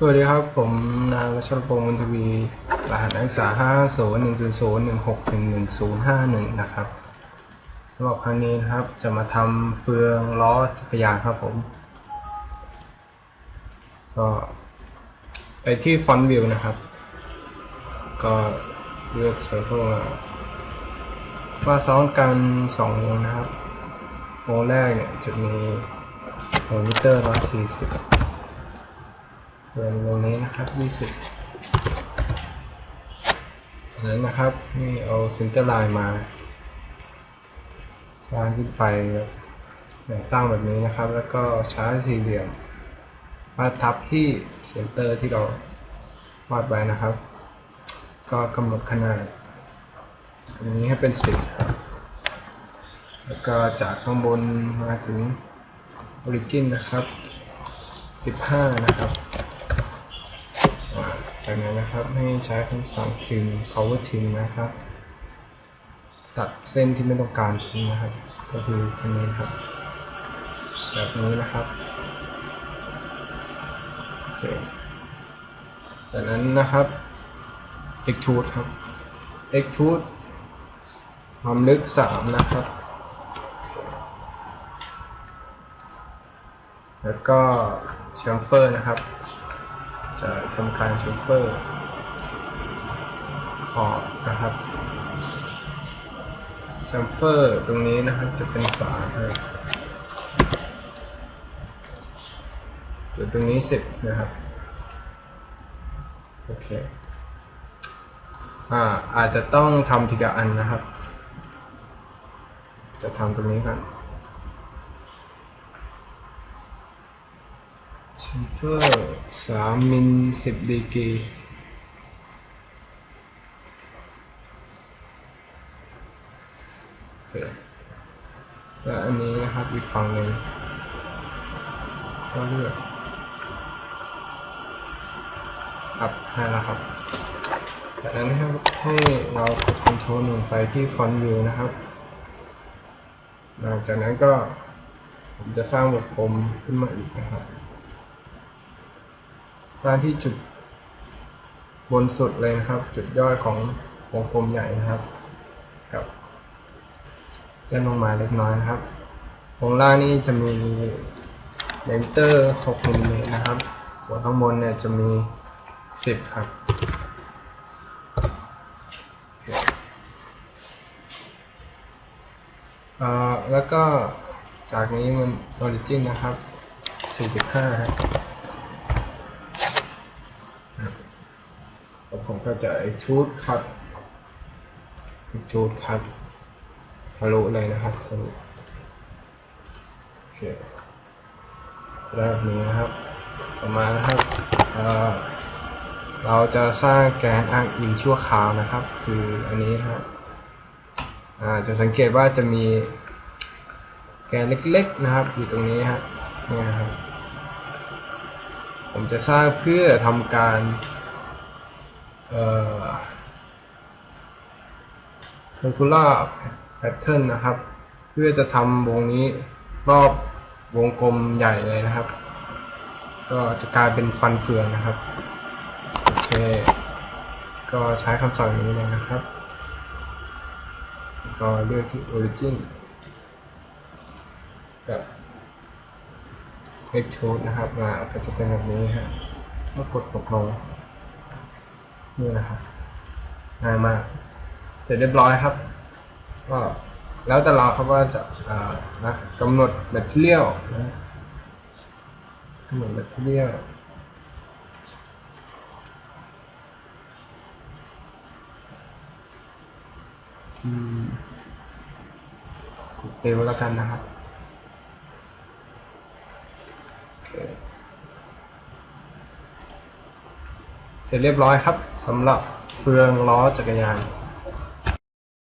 สวัสดีครับ ผมนายวัชรพงศ์มนทวีรหัสนักศึกษา 5 0 1 0 0 1 6 1 1 0 5 1 นะครับสำหรับครั้งนี้นะครับ จะมาทำเฟืองล้อจักรยานครับผม ก็ไปที่ฟอนต์วิวนะครับ ก็เลือกเซอร์เคิลมามาซ้อนกัน2วงนะครับวงแรกเนี่ยจะมีโมมิเตอร์140 ส่วนวงนี้นะครับ20จากนั้นนะครับนี่เอาเซนเตอร์ไลน์มา สร้างขึ้นไปแบบแนวตั้งแบบนี้นะครับ แล้วก็ใช้สี่เหลี่ยมมาทับที่เซนเตอร์ที่เราวาดไว้นะครับ ก็กำหนดขนาดตรงนี้ให้เป็นสิบครับ แล้วก็จากข้างบนมาถึง origin นะครับ 15 นะครับ จากนั้นนะครับให้ใช้คำสั่ง trim power trim นะครับ ตัดเส้นที่ไม่ต้องการทิ้งนะครับ ก็คือเส้นนี้ครับ แบบนี้นะครับโอเคจากนั้นนะครับ extrude ครับ extrude ความลึก 3 นะครับ แล้วก็เชมเฟอร์นะครับ จะทำการชูเฟอร์ขอบนะครับแชมเฟอร์ตรงนี้นะครับจะเป็นฝาให้อยู่ตรงนี้สิบนะครับ โอเคอ่าอาจจะต้องทำทีละอันนะครับ จะทำตรงนี้กัน แชมเฟอร์สามมิลสิบดีกรีแล้วอันนี้นะครับอีกฝั่งหนึ่งก็เลือกครับให้แล้วครับจากนั้นให้ให้เรากด Ctrl หนึ่งไปที่ Front View นะครับหลังจากนั้นก็ผมจะสร้างวงกลมขึ้นมาอีกนะครับ สร้างที่จุดบนสุดเลยนะครับ จุดยอดของวงกลมใหญ่นะครับ กับเลื่อนลงมาเล็กน้อยนะครับวงล่างนี่จะมีเลนเตอร์6มิลลิเมตรนะครับ ส่วนข้างบนเนี่ยจะมี 10 ครับเออแล้วก็จากนี้มัน origin นะครับ 45ครับ แล้ว ผมก็จะชูดคัดชูดคัดทะลุเลยนะครับทะลุโอเคแบบนี้นะครับต่อมานะครับเเราจะสร้างแกนอ้างอิงชั่วคราวนะครับ คืออันนี้นะครับจะสังเกตว่าจะมีแกนเล็กๆนะครับ อยู่ตรงนี้ฮะนี่ยครับ ผมจะสร้างเพื่อทำการ circular pattern นะครับ เพื่อจะทำวงนี้รอบวงกลมใหญ่เลยนะครับ ก็จะกลายเป็นฟันเฟืองนะครับ โอเค ก็ใช้คำสั่งนี้เลยนะครับ ก็เลือกที่ origin กับ extrude นะครับมาก็จะเป็นแบบนี้ฮะก็กดตกลง นี่นะครับง่ายมากเสร็จเรียบร้อยครับ ก็แล้วแต่เราครับว่าจะานะกำหนดแบตเทียลนะกำหนดแบตเทียลอืมเต็มแล้วกันนะครับเสร็จเรียบร้อยครับ สำหรับเฟืองล้อจักรยาน